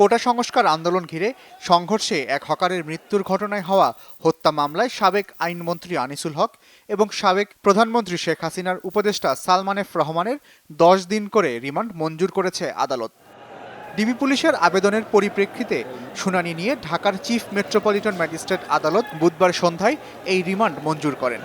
কোটা সংস্কার আন্দোলন ঘিরে সংঘর্ষে এক হকারের মৃত্যুর ঘটনায় হওয়া হত্যা মামলায় সাবেক আইনমন্ত্রী আনিসুল হক এবং সাবেক প্রধানমন্ত্রী শেখ হাসিনার উপদেষ্টা সালমান এফ রহমানের দশ দিন করে রিমান্ড মঞ্জুর করেছে আদালত। ডিবি পুলিশের আবেদনের পরিপ্রেক্ষিতে শুনানি নিয়ে ঢাকার চিফ মেট্রোপলিটন ম্যাজিস্ট্রেট আদালত বুধবার সন্ধ্যায় এই রিমান্ড মঞ্জুর করেন।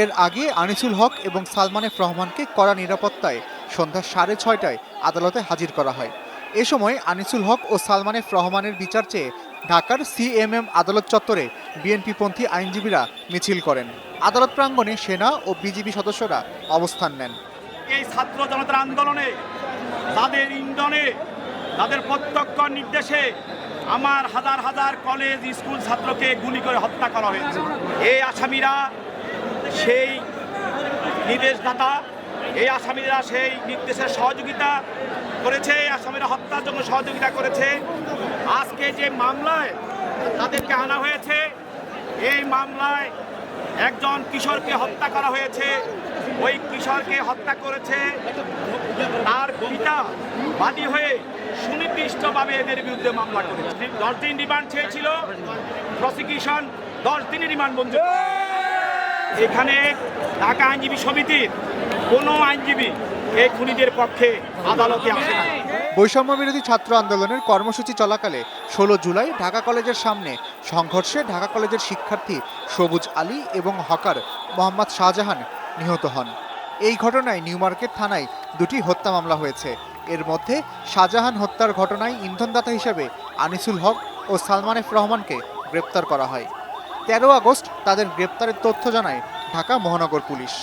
এর আগে আনিসুল হক এবং সালমান এফ রহমানকে কড়া নিরাপত্তায় সন্ধ্যা সাড়ে ছয়টায় আদালতে হাজির করা হয়। এ সময় আনিসুল হক ও সালমান এফ রহমানের বিচার চেয়ে ঢাকার সিএমএম আদালত চত্বরে বিএনপিপন্থী আইনজীবীরা মিছিল করেন। আদালত প্রাঙ্গণে সেনা ও বিজিবি সদস্যরা অবস্থান নেন। এই ছাত্র জনতার আন্দোলনে, তাদের ইন্ধনে, তাদের প্রত্যক্ষ নির্দেশে আমার হাজার হাজার কলেজ, স্কুল ছাত্রকে গুলি করে হত্যা করা হয়েছে। এই আসামিরা সেই নির্দেশদাতা, এই আসামিরা সেই নির্দেশের সহযোগিতা করেছে আসামিরা হত্যার জন্য সহযোগিতা করেছে। আজকে যে মামলায় তাদেরকে আনা হয়েছে, এই মামলায় একজন কিশোরকে হত্যা করা হয়েছে। ওই কিশোরকে হত্যা করেছে। তার পিতা বাদী হয়ে সুনির্দিষ্টভাবে এদের বিরুদ্ধে মামলা করেছে। দশ দিন রিমান্ড চেয়েছিল। প্রসিকিউশন দশ দিনের রিমান্ড করে। এখানে ঢাকা আইনজীবী সমিতির কোনো আইনজীবী এই খুনিদের পক্ষে আদালতে আসে না। বৈষম্য বিরোধী ছাত্র আন্দোলনের কর্মসূচি চলাকালে ষোলো জুলাই ঢাকা কলেজের সামনে সংঘর্ষে ঢাকা কলেজের শিক্ষার্থী সবুজ আলী এবং হকার মোহাম্মদ শাহজাহান নিহত হন। এই ঘটনায় নিউ মার্কেট থানায় দুটি হত্যা মামলা হয়েছে। এর মধ্যে শাহজাহান হত্যার ঘটনায় ইন্ধনদাতা হিসেবে আনিসুল হক ও সালমান এফ রহমানকে গ্রেপ্তার করা হয়। তেরো আগস্ট তাদের গ্রেপ্তারের তথ্য জানায় ঢাকা মহানগর পুলিশ।